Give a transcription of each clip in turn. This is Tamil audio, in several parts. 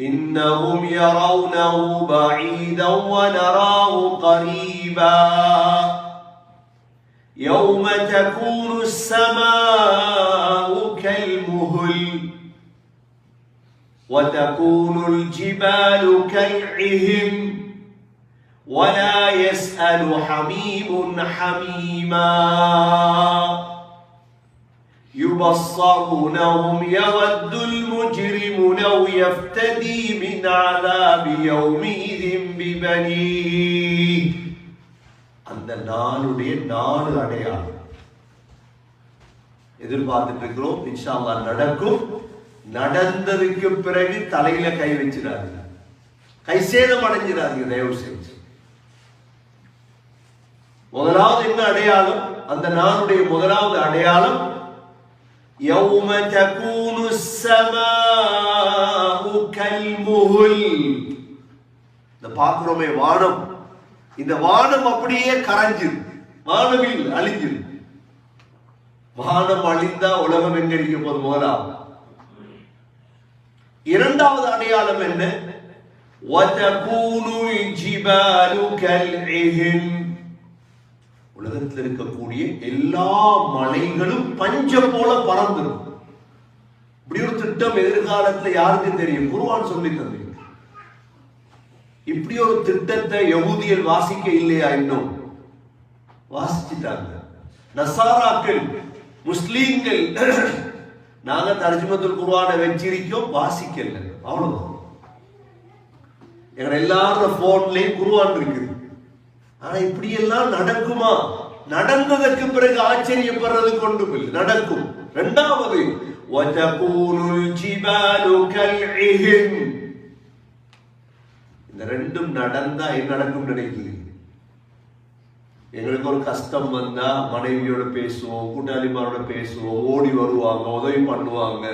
إنهم يرونه بعيدا ونراه قريبا. يوم تكون السماء كالمهل وتكون الجبال كالعهن ولا يسأل حميم حميما. يبصرونهم يود المجرم لو يفتدي من عذاب يومئذ ببنيه அந்த நாளுடைய நாலு அடையாளம் எதிர்பார்த்துட்டு இருக்கிறோம் இன்ஷா அல்லாஹ் நடக்கும் நடந்ததுக்கு பிறகு தலையில கை வச்சிடாதீங்க கை சேதம் அடைஞ்சிடாதீங்க தயவு செஞ்சு முதலாவது என்ன அடையாளம் அந்த நாளுடைய முதலாவது அடையாளம் يوم تكون السماء كالمهل இந்த பார்க்கிறோமே வானம் இந்த வானம் அப்படியே கரைஞ்சிரு வானவில் அழிஞ்சிரு வானம் அழிந்தா உலகம் எங்க இருக்க போது முதலாவது இரண்டாவது அடையாளம் என்ன وَتَكُونُ الْجِبَالُ كَالْعِهْنِ உலகத்தில் இருக்கக்கூடிய எல்லா மலைகளும் பஞ்சம் போல பறந்துடும் இப்படி ஒரு திட்டம் எதிர்காலத்துல யாருக்கு தெரியும்? குருவான் சொல்லி தந்தீங்க இப்படி ஒரு திட்டத்தை யகுதியில் வாசிக்க இல்லையா இன்னும்? வாசிச்சுட்டாங்க. நசாராக்கள் முஸ்லீம்கள் நாங்க தர்ஜுமத்துல் குருவான வச்சிருக்கோம் வாசிக்கல. அவ்வளவுதான். எங்க எல்லாரோட போன்லயும் குருவான் இருக்குது. ஆனா இப்படியெல்லாம் நடக்குமா? நடந்ததற்கு பிறகு ஆச்சரியப்படுறது கொண்டும் இல்லை. நடக்கும். இரண்டாவது இந்த ரெண்டும் நடந்தா என்ன நடக்கும் நினைக்கிறீங்க எங்களுக்கு ஒரு கஷ்டம் வந்தா மனைவியோட பேசுவோம் கூட்டாளிமாரோட பேசுவோம் ஓடி வருவாங்க உதவி பண்ணுவாங்க.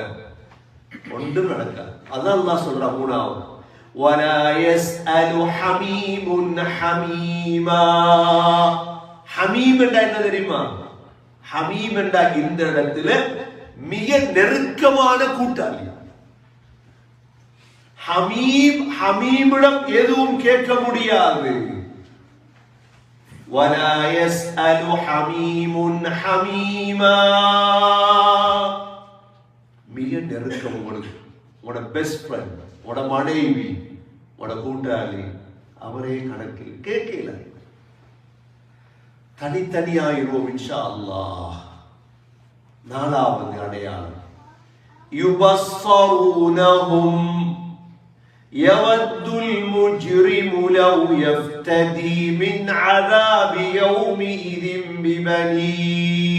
ஒன்றும் நடக்காது. அதான் நான் சொல்றேன் மூணாவது ولا يسأل حميم حميما ஹமீம் என்றா என்ன தெரியுமா ஹமீம் என்றா இந்த இடத்துல மிக நெருக்கமான கூட்டாளி ஹமீம் ஹமீமிடம் எதுவும் கேட்க முடியாது ولا يسأل حميم حميما மிக நெருக்கம் உங்களுக்கு உங்களோட பெஸ்ட் ஃப்ரெண்ட் உங்களோட மனைவி உங்களோட கூட்டாளி அவரே கணக்கில் கேட்கல தனித்தனியாயிருவோம் இன்ஷா அல்லாஹ் நாலாவது அடையாளம் يبصرونهم يود المجرم لو يفتدي من عذاب يومئذ ببنيه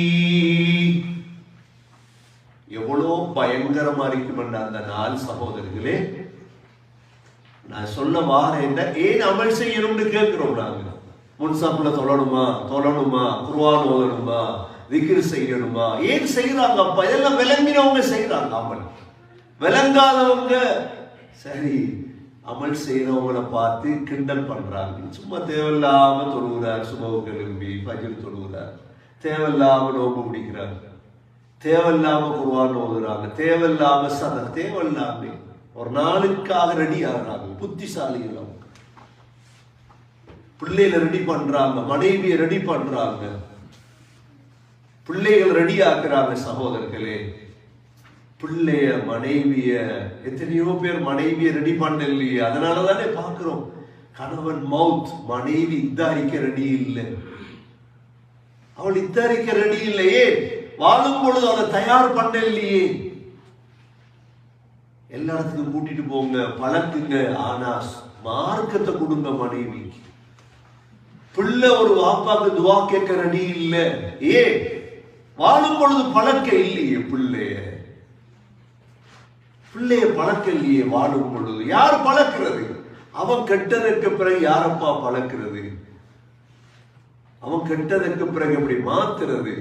எவ்வளோ பயங்கரமா இருக்கும் என்ற அந்த நாள் சகோதரர்களே நான் சொல்ல வாரேன் ஏன் அமல் செய்யணும்னு கேட்கிறோம் நாங்கள் முன்சாப்புல தொழணுமா? தொழணுமா? குருவான் ஓதணுமா? திகிர் செய்யணுமா? ஏன் செய்யறாங்க அப்பா? இதெல்லாம் விளங்கினவங்க செய்யறாங்க அமல். விளங்காதவங்க சரி அமல் செய்யறவங்கள பார்த்து கிண்டல் பண்றாங்க. சும்மா தேவையில்லாம தொழுகிறார் சுபவு கிளம்பி பஜர் தொழுகிறார். தேவையில்லாம நோம்பு பிடிக்கிறாங்க தேவையில்லாம குருவான் ஓதுறாங்க. தேவையில்லாம சத தேவையில்லாமே. ஒரு நாளுக்காக ரெடி ஆகிறாங்க. புத்திசாலிகள் அவங்க பிள்ளைகளை ரெடி பண்றாங்க. மனைவியை ரெடி பண்றாங்க. பிள்ளைகள் ரெடி ஆக்குறாங்க சகோதரர்களே. பிள்ளைய மனைவிய எத்தனையோ பேர் மனைவிய ரெடி பண்ணலையே. அதனால தானே பார்க்கிறோம். கணவன் மவுத் மனைவி இத்தாரிக்க ரெடி இல்லை. அவள் இத்தாரிக்க ரெடி இல்லையே. வாழும் பொழுது அவளை தயார் பண்ண இல்லையே எல்லா இடத்துக்கும் கூட்டிட்டு போங்க பழக்குங்க. ஆனா மார்க்கத்தை கொடுங்க மனைவிக்கு பிள்ளை ஒரு வாப்பாக்கு துவா கேட்க அடி இல்ல. ஏ வாழும் பொழுது பழக்க இல்லையே பிள்ளைய. பிள்ளைய பழக்க இல்லையே வாழும் பொழுது. யார் பழக்கிறது? அவன் கெட்டதற்கு பிறகு யாரப்பா பழக்கிறது? அவன் கெட்டதற்கு பிறகு எப்படி மாத்துறது?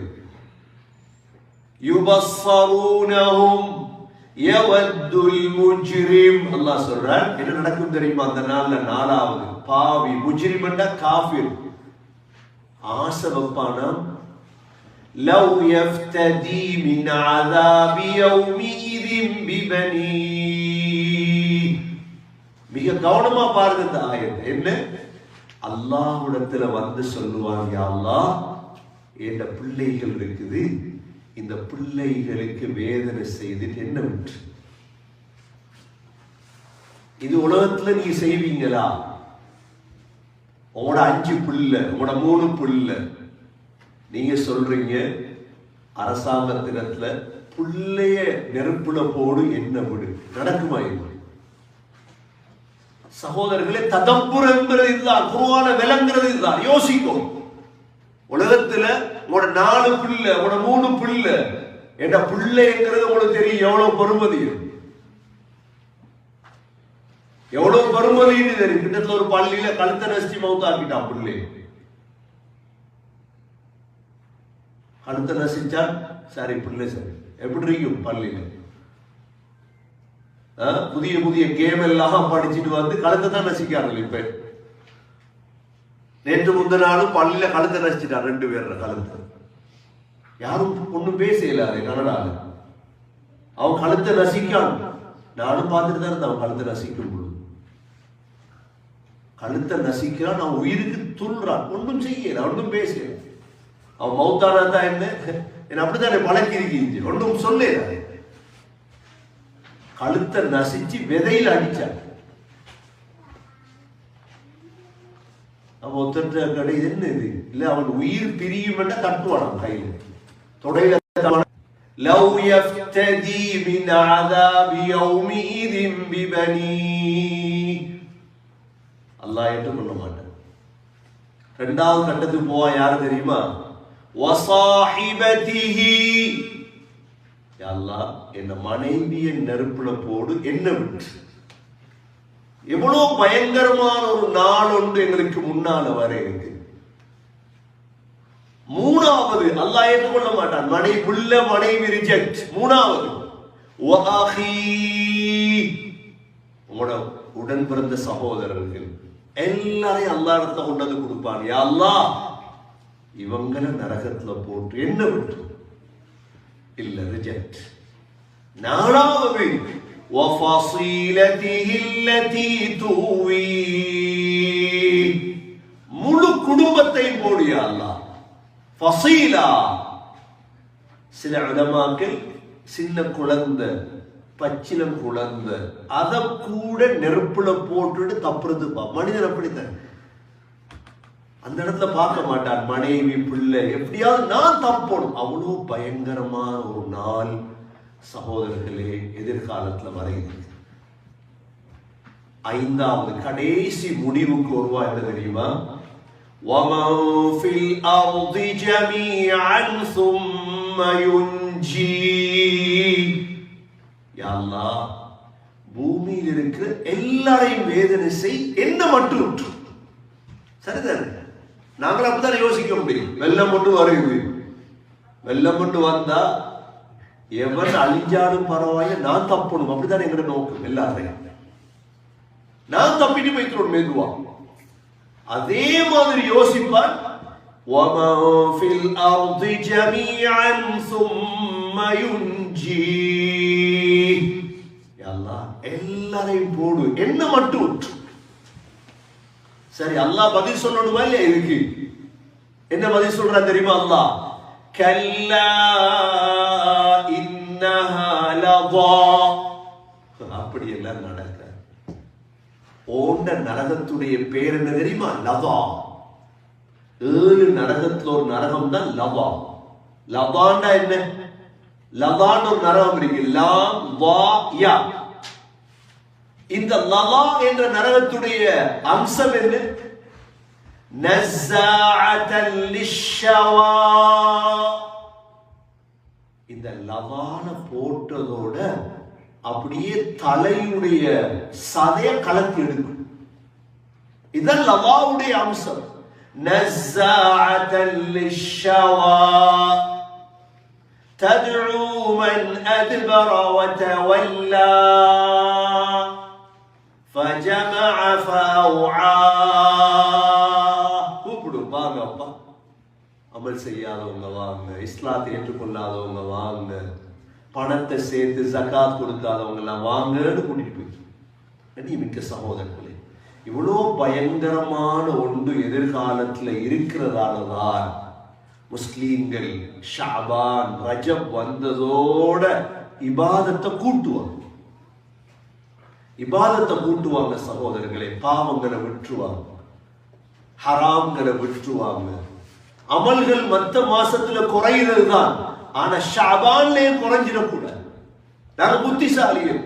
யுபஸ்வரூனவும் அல்லாஹ் சொல்றான் என்ன நடக்கும் தெரியுமா அந்த நாள்ல நாலாவது பாவி முஜ்ரிம் என்றா காஃபிர் ஆசை வைப்பானா لو يفتدي من عذاب يومئذ ببنيه கவனமா பாருங்க இந்த ஆயத்தை என்ன அல்லாஹ்விடத்துல வந்து சொல்லுவாங்க "யா அல்லாஹ் என்ற பிள்ளைகள் இருக்குது இந்த பிள்ளைகளுக்கு வேதனை செய்துட்டு என்ன விட்டு? இது உலகத்துல நீங்க செய்வீங்களா? உங்களோட அஞ்சு பிள்ளை உங்களோட மூணு பிள்ளை நீங்க சொல்றீங்க அரசாங்கத்தினத்துல பிள்ளைய நெருப்புல போடு என்ன விடு? நடக்குமா இது? சகோதரர்களே ததப்புறங்கிறது இதுதான். குருவான விலங்கிறது இதுதான். யோசிக்கும் உலகத்துல உங்களோட நாலு பிள்ளை உங்களோட மூணு பிள்ளை என்ற பிள்ளைங்கிறது உங்களுக்கு தெரியும் எவ்வளவு பெருமதி? எவ்வளவு பெருமதின்னு தெரியும். கிட்டத்துல ஒரு பள்ளியில கழுத்த நஷ்டி மவுத்தாக்கிட்டான் பிள்ளை கழுத்த நசிச்சா சரி பிள்ளை சரி. எப்படி இருக்கும் பள்ளியில? புதிய புதிய கேம் எல்லாம் படிச்சுட்டு வந்து கழுத்தை தான் நசிக்காங்க இப்ப. நேற்று முந்த நாளும் பள்ளியில கழுத்தை நசிச்சிட்டான் ரெண்டு பேர் கழுத்து. யாரும் ஒன்றும் பேசல அது கனடால அவன் கழுத்தை நசிக்கான். நானும் பார்த்துட்டு தான் இருந்தேன் அவன் கழுத்தை நசிக்கும் பொழுது. கழுத்தை நசிக்கிறான் அவன் உயிருக்கு துள்றான் ஒன்றும் செய்யல ஒன்றும் பேசல. அவன் மௌத்தானா தான் என்ன? என்ன அப்படித்தானே பழக்கி இருக்கீங்க ஒன்றும் சொல்லல. கழுத்தை நசிச்சு விதையில் அடிச்சான். அவன் ஒருத்தர் கடை இது என்ன இது இல்ல அவன் உயிர் பிரியும் என்ற தட்டுவான் அவன் கையில தொடையில தட்டுவான். لو يفتدي من عذاب يومئذ ببنيه அல்லாஹ் ஏற்றுக்கொள்ள மாட்டான் ரெண்டாவது கட்டத்துக்கு போவா யாரு தெரியுமா வசாஹிபதிஹி யா அல்லாஹ் என்ன மனைவிய நெருப்புல போடு என்ன விட்டு எவ்வளவு பயங்கரமான ஒரு நாள் ஒன்று எங்களுக்கு முன்னால வரையுது மூணாவது அல்லாஹ் ஏற்றுக்கொள்ள மாட்டான். மனைவி உள்ள மனைவி ரிஜெக்ட் மூணாவது உங்களோட உடன் பிறந்த சகோதரர்கள் எல்லாரையும் அல்லா இடத்த கொண்டு வந்து கொடுப்பான் யா அல்லாஹ் நரகத்துல போட்டு என்ன விட்டு? இல்ல ரிஜெக்ட் நாலாவது وَفَصِيلَتِهِ الَّتِي تُؤْوِيهِ முழு குடும்பத்தையும் போடு யா அல்லாஹ் ஃபசீலா சில உலமாக்கள் சின்ன குழந்தை பச்சிலம் குழந்தை அதை கூட நெருப்புல போட்டுட்டு தப்புறது பா மனிதன் அப்படித்தான் அந்த இடத்துல பார்க்க மாட்டான் மனைவி பிள்ளை எப்படியாவது நான் தப்பணும் அவ்வளவு பயங்கரமான ஒரு நாள் சகோதரர்களே எதிர்காலத்துல வரையுது ஐந்தாவது கடைசி முடிவுக்கு வருவா என்ன தெரியுமா ومن في الأرض جميعا ثم ينجيه யா அல்லாஹ் பூமியில் இருக்கிற எல்லாரையும் வேதனை செய் என்ன மட்டும் விட்டு சரிதானே நாங்களும் அப்படித்தானே யோசிக்க முடியும் வெள்ளம் மட்டும் வருது வெள்ளம் மட்டும் வந்தா எவன் அழிஞ்சாலும் பரவாயில்ல நான் தப்பணும் அப்படித்தானே எங்கட நோக்கம் எல்லாரையும் நான் தப்பிட்டு வைக்கிறோம் மெதுவா அதே மாதிரி யோசிப்பான் وَمَن فِي الْأَرْضِ جَمِيعًا ثُمَّ يُنْجِيهِ யா அல்லாஹ், எல்லாரையும் போடு என்ன மட்டும் விட்டு. சரி அல்லாஹ் பதில் சொல்லணுமா இல்லையா இதுக்கு என்ன பதில் சொல்றான் தெரியுமா அல்லாஹ் கல்லா இன்னஹா லதா அப்படி எல்லாம் நடக்க. ஓண்ட நரகத்துடைய பேர் என்ன தெரியுமா? லதா ஏழு நரகத்துல ஒரு நரகம் தான் லவா லதாண்டா என்ன? லவான்னு ஒரு நரகம் இருக்கு. வா யா. இந்த லவா என்ற நரகத்துடைய அம்சம் என்ன? நஸ்ஸாஅத்தன் லிஷ்ஷவா. இந்த லவான போட்டதோட அப்படியே தலையுடைய சதைய கலத்தி எடுக்கும் இதன் லவாவுடைய அம்சம் நஸ்ஸாஅத்தன் லிஷ்ஷவா تدعو من أدبر وتولى فجمع فأوعى அமல் செய்யாதவங்க வாங்க இஸ்லாத்தை ஏற்றுக்கொள்ளாதவங்க வாங்க பணத்தை சேர்த்து ஜக்காத் கொடுக்காதவங்க எல்லாம் வாங்கன்னு கூட்டிட்டு போய் மிக்க சகோதரர்களே இவ்வளோ பயங்கரமான ஒன்று எதிர்காலத்தில் இருக்கிறதால தான் முஸ்லீம்கள் ஷாபான் ரஜப் வந்ததோட இபாதத்தை கூட்டுவாங்க. இபாதத்தை கூட்டுவாங்க சகோதரர்களே பாவங்களை விட்டுருவாங்க. ஹராம்களை விட்டுருவாங்க. அமல்கள் மத்த மாசத்துல குறையிறது தான் ஆனா ஷாபான்லயே குறைஞ்சிடக்கூடாது நாங்க புத்திசாலிகள்.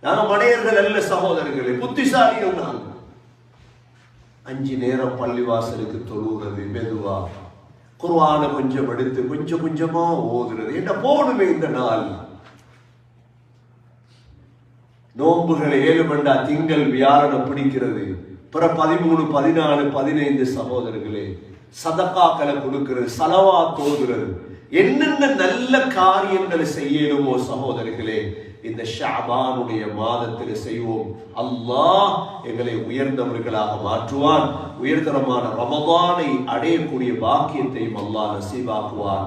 நாங்க மடையர்கள் அல்ல சகோதரர்களே புத்திசாலிகள் நாங்க. அஞ்சு நேரம் பள்ளிவாசலுக்கு தொழுகிறது மெதுவா. குர்வான கொஞ்சம் எடுத்து கொஞ்சம் கொஞ்சமா ஓதுறது. என்ன போகணுமே இந்த நாள். நோன்புகளை ஏழு மண்டா திங்கள் வியாழனை பிடிக்கிறது. பிற பதிமூணு பதினாலு பதினைந்து சகோதரர்களே சதக்காக்களை கொடுக்கிறது சலவா தோதுறது என்னென்ன நல்ல காரியங்களை செய்யணுமோ சகோதரர்களே இந்த ஷாபானுடைய மாதத்தில் செய்வோம். அல்லாஹ் எங்களை உயர்ந்தவர்களாக மாற்றுவான். உயர்தரமான ரமதானை அடையக்கூடிய பாக்கியத்தையும் அல்லாஹ் நசீவாக்குவான்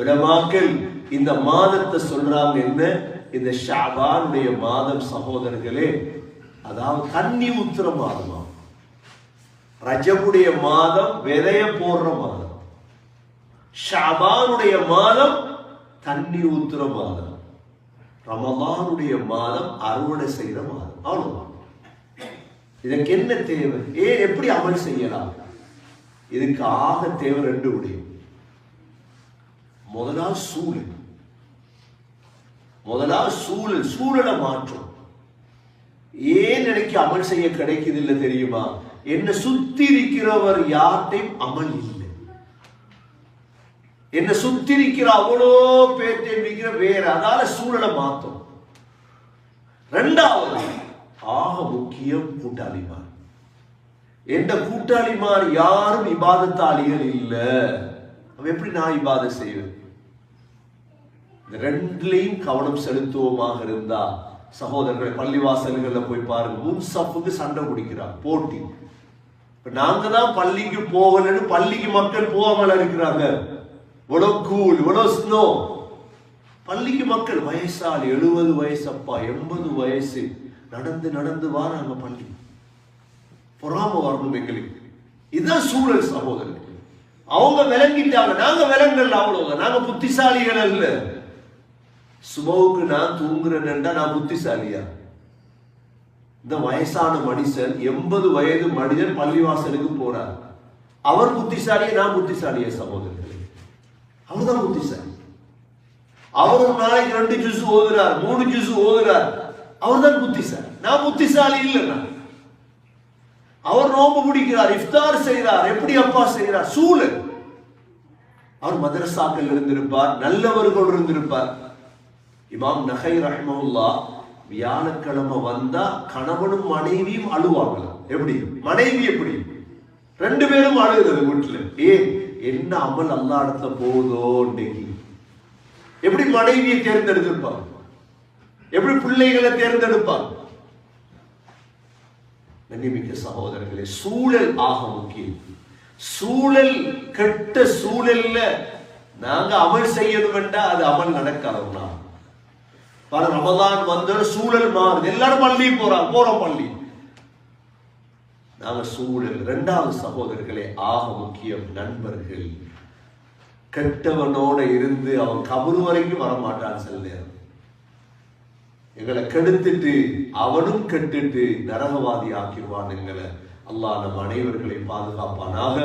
உலமாக்கள் இந்த மாதத்தை சொல்றாங்க என்ன? இந்த ஷாபானுடைய மாதம் சகோதரர்களே அதாவது தண்ணி உத்திர மாதமா? ரஜபுடைய மாதம் விதைய போடுற மாதம். ஷபானுடைய மாதம் தண்ணி ஊத்துற மாதம். ரமலானுடைய மாதம் அறுவடை செய்யற மாதம். அவ்வளவுதான். இதற்கு என்ன தேவை? ஏன் எப்படி அமல் செய்யலாம்? இதுக்கு ஆக தேவை ரெண்டு விடயம் முதலா சூழல். முதலா சூழல் சூழலை மாற்றும். ஏன் நினைக்க அமல் செய்ய கிடைக்குது இல்லை தெரியுமா? என்னை சுத்தி இருக்கிறவர் யார்ட்டையும் அமல் இல்லை. என்னை சுத்தி இருக்கிற அவ்வளோ பேர்த்தை இருக்கிற வேற அதால சூழலை மாத்தோம் ரெண்டாவது ஆக முக்கியம் கூட்டாளிமார். எந்த கூட்டாளிமார் யாரும் இபாதத்தாளிகள் இல்ல. அவன் எப்படி நான் இபாத செய்வேன்? இந்த ரெண்டுலையும் கவனம் செலுத்துவோமாக இருந்தா சகோதரர்களை பள்ளிவாசல்களில் போய் பாருங்க முன் சப்புக்கு சண்டை பிடிக்கிறான் போட்டி. இப்போ நாங்க தான் பள்ளிக்கு போகலன்னு பள்ளிக்கு மக்கள் போகாமல் இருக்கிறாங்க. இவ்வளோ கூல் இவ்வளோ ஸ்னோ பள்ளிக்கு மக்கள் வயசால் எழுபது வயசு அப்பா எண்பது வயசு. நடந்து நடந்து வாராங்க பள்ளி. பொறாம வரணும் எங்களுக்கு. இதுதான் சூழல் சகோதரர்கள். அவங்க விளங்கிட்டாங்க. நாங்க விலங்கல்ல அவ்வளவு நாங்க புத்திசாலிகள் அல்ல. சுபவுக்கு நான் தூங்குறேன்டா நான் புத்திசாலியா? இந்த வயசான மனுஷன் எண்பது வயது மனிதன் பள்ளிவாசலுக்கு போறார். அவர் புத்திசாலியே நான் புத்திசாலிய சகோதரர்களே. அவர் தான் புத்திசாலி. அவர் ஒரு நாளைக்கு ரெண்டு ஜூஸ் ஓதுறார் மூணு ஜூஸ் ஓதுறார். அவர் தான் புத்திசாலி. நான் புத்திசாலி இல்லை அவர் நோம்பு பிடிக்கிறார் இஃப்தார் செய்கிறார் எப்படி அப்பா செய்கிறார்? சூழல் அவர் மதரசாக்கள் இருந்திருப்பார் நல்லவர்கள் இருந்திருப்பார். இமாம் நகை ரஹ்மவுல்லா வியாழக்கிழமை வந்தா கணவனும் மனைவியும் அழுவாங்களாம் எப்படி? மனைவி எப்படி? ரெண்டு பேரும் அழுகிறது வீட்டுல. ஏன்? என்ன அமல் அல்லா இடத்துல போகுதோ இன்னைக்கு? எப்படி மனைவியை தேர்ந்தெடுத்திருப்பாங்க எப்படி பிள்ளைகளை தேர்ந்தெடுப்பாங்க கண்ணிமிக்க சகோதரர்களே சூழல் ஆக முக்கியம். சூழல் கெட்ட சூழல்ல நாங்க அமல் செய்யணும் வேண்டா அது அமல் நடக்காதுன்னா பல ரமதான் வந்த சூழல் மாறுது. எல்லாரும் பள்ளி போறாங்க போறோம் பள்ளி. நாங்க சூழல் இரண்டாவது சகோதரர்களே ஆக முக்கியம் நண்பர்கள். கெட்டவனோட இருந்து அவன் கபரு வரைக்கும் வரமாட்டான் சில நேரம். எங்களை கெடுத்துட்டு அவனும் கெட்டுட்டு நரகவாதி ஆக்கிடுவான் எங்களை. அல்லாஹ் நம் அனைவர்களை பாதுகாப்பானாக.